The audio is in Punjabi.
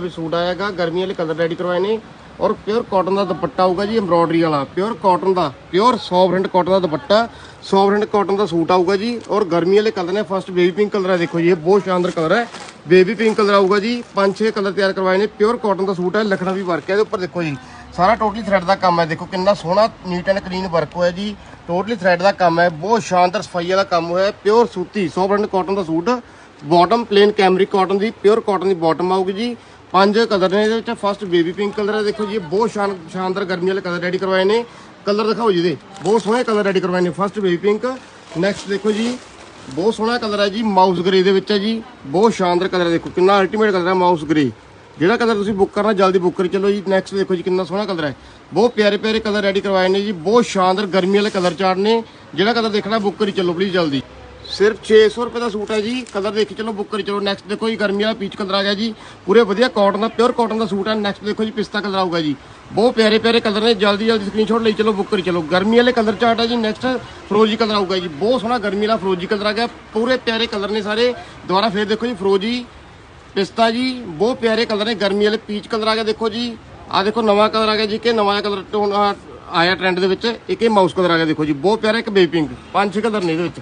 ਵੀ ਸੂਟ ਆਏਗਾ ਗਰਮੀ ਵਾਲੇ ਕਲਰ ਰੈਡੀ ਕਰਵਾਏ ਨੇ। ਔਰ ਪਿਓਰ ਕਾਟਨ ਦਾ ਦੁਪੱਟਾ ਆਊਗਾ ਜੀ ਐਮਬ੍ਰੋਇਡਰੀ ਵਾਲਾ। ਪਿਓਰ ਕਾਟਨ ਦਾ ਪਿਓਰ ਸੌਫਟ ਕਾਟਨ ਦਾ ਦੁਪੱਟਾ ਸੌਫਟ ਕਾਟਨ ਦਾ ਸੂਟ ਆਊਗਾ ਜੀ। ਔਰ ਗਰਮੀ ਵਾਲੇ ਕਲਰ ਨੇ ਫਸਟ ਬੇਬੀ ਪਿੰਕ ਕਲਰ ਹੈ ਦੇਖੋ ਜੀ, ਇਹ ਬਹੁਤ ਸ਼ਾਨਦਾਰ ਕਲਰ ਹੈ। ਬੇਬੀ ਪਿੰਕ ਕਲਰ ਆਊਗਾ ਜੀ, ਪੰਜ ਛੇ ਕਲਰ ਤਿਆਰ ਕਰਵਾਏ ਨੇ ਪਿਓਰ ਕਾਟਨ ਦਾ ਸੂਟ ਹੈ ਲਖਨਵੀ ਵਰਕ ਹੈ, ਇਹਦੇ ਉੱਪਰ ਦੇਖੋ ਜੀ, ਸਾਰਾ ਟੋਟਲੀ ਥ੍ਰੈਡ ਦਾ ਕੰਮ ਹੈ। ਦੇਖੋ ਕਿੰਨਾ ਸੋਹਣਾ ਨੀਟ ਐਂਡ ਕਲੀਨ ਵਰਕ ਹੋਇਆ ਜੀ ਟੋਟਲੀ ਥ੍ਰੈਡ ਦਾ ਕੰਮ ਹੈ, ਬਹੁਤ ਸ਼ਾਨਦਾਰ ਸਫ਼ਾਈ ਵਾਲਾ ਕੰਮ ਹੋਇਆ ਪਿਓਰ ਸੂਤੀ ਸੌਫਟ ਕਾਟਨ ਦਾ suit bottom plain cambric cotton ਦੀ ਪਿਓਰ ਕਾਟਨ ਦੀ ਬਾਟਮ ਆਊਗੀ ਜੀ। ਪੰਜ ਕਲਰ ਨੇ ਇਹਦੇ ਵਿੱਚ। ਫਸਟ ਬੇਬੀ ਪਿੰਕ ਕਲਰ ਹੈ, ਦੇਖੋ ਜੀ, ਇਹ ਬਹੁਤ ਸ਼ਾਨ ਸ਼ਾਨਦਾਰ ਗਰਮੀ ਵਾਲੇ ਕਲਰ ਰੈਡੀ ਕਰਵਾਏ ਨੇ। ਕਲਰ ਦਿਖਾਓ ਜੀ ਇਹਦੇ। ਬਹੁਤ ਸੋਹਣੇ ਕਲਰ ਰੈਡੀ ਕਰਵਾਏ ਨੇ ਫਸਟ ਬੇਬੀ ਪਿੰਕ ਨੈਕਸਟ ਦੇਖੋ ਜੀ, ਬਹੁਤ ਸੋਹਣਾ ਕਲਰ ਹੈ ਜੀ ਮਾਊਸ ਗ੍ਰੇ ਦੇ ਵਿੱਚ ਹੈ ਜੀ। ਬਹੁਤ ਸ਼ਾਨਦਾਰ ਕਲਰ ਹੈ, ਦੇਖੋ, ਕਿੰਨਾ ਅਲਟੀਮੇਟ ਕਲਰ ਹੈ ਮਾਊਸ ਗ੍ਰੇ ਜਿਹੜਾ ਕਲਰ ਤੁਸੀਂ ਬੁੱਕ ਕਰਨਾ, ਜਲਦੀ ਬੁੱਕ ਕਰੀ ਚਲੋ ਜੀ। ਨੈਕਸਟ ਦੇਖੋ ਜੀ, ਕਿੰਨਾ ਸੋਹਣਾ ਕਲਰ ਹੈ। ਬਹੁਤ ਪਿਆਰੇ ਪਿਆਰੇ ਕਲਰ ਰੈਡੀ ਕਰਵਾਏ ਨੇ ਜੀ। ਬਹੁਤ ਸ਼ਾਨਦਾਰ ਗਰਮੀ ਵਾਲੇ ਕਲਰ ਚਾਰਟ ਨੇ। ਜਿਹੜਾ ਕਲਰ ਦੇਖਣਾ ਬੁੱਕ ਕਰੀ ਚਲੋ ਪਲੀਜ਼ ਜਲਦੀ। ਸਿਰਫ 600 ਰੁਪਏ ਦਾ ਸੂਟ ਹੈ ਜੀ। ਕਲਰ ਦੇਖੀ ਚਲੋ ਬੁੱਕ ਕਰੀ ਚਲੋ। ਨੈਕਸਟ ਦੇਖੋ ਜੀ, ਗਰਮੀ ਵਾਲਾ ਪੀਚ ਕਲਰ ਆ ਗਿਆ ਜੀ। ਪੂਰੇ ਵਧੀਆ ਕਾਟਨ ਦਾ ਪਿਓਰ ਕਾਟਨ ਦਾ ਸੂਟ ਹੈ। ਨੈਕਸਟ ਦੇਖੋ ਜੀ, ਪਿਸਤਾ ਕਲਰ ਆਊਗਾ ਜੀ। ਬਹੁਤ ਪਿਆਰੇ ਪਿਆਰੇ ਕਲਰ ਨੇ। ਜਲਦੀ ਜਲਦੀ ਸਕਰੀਨਸ਼ਾਟ ਲਈ ਚਲੋ ਬੁੱਕ ਕਰੀ ਚਲੋ। ਗਰਮੀ ਵਾਲੇ ਕਲਰ ਚਾਰਟ ਹੈ ਜੀ। ਨੈਕਸਟ ਫਰੋਜੀ ਕਲਰ ਆਊਗਾ ਜੀ। ਬਹੁਤ ਸੋਹਣਾ ਗਰਮੀ ਵਾਲਾ ਫਰੋਜੀ ਕਲਰ ਆ ਗਿਆ। ਪੂਰੇ ਪਿਆਰੇ ਕਲਰ ਨੇ ਸਾਰੇ। ਦੁਬਾਰਾ ਫੇਰ ਦੇਖੋ ਜੀ ਫਰੋਜੀ ਪਿਸਤਾ ਜੀ। ਬਹੁਤ ਪਿਆਰੇ ਕਲਰ ਨੇ। ਗਰਮੀ ਵਾਲੇ ਪੀਚ ਕਲਰ ਆ ਗਿਆ। ਦੇਖੋ ਜੀ, ਆ ਦੇਖੋ ਨਵਾਂ ਕਲਰ ਆ ਗਿਆ ਜੀ। ਕਿ ਨਵਾਂ ਕਲਰ ਟੋਨ ਆਇਆ ਟ੍ਰੈਂਡ ਦੇ ਵਿੱਚ। ਇੱਕ ਇਹ ਮਾਊਸ ਕਲਰ ਆ ਗਿਆ। ਦੇਖੋ ਜੀ, ਬਹੁਤ ਪਿਆਰਾ, ਇੱਕ ਬੇਬੀ ਪਿੰਕ ਪੰਜ ਛੇ ਕਲਰ ਨੇ ਇਹਦੇ ਵਿੱਚ।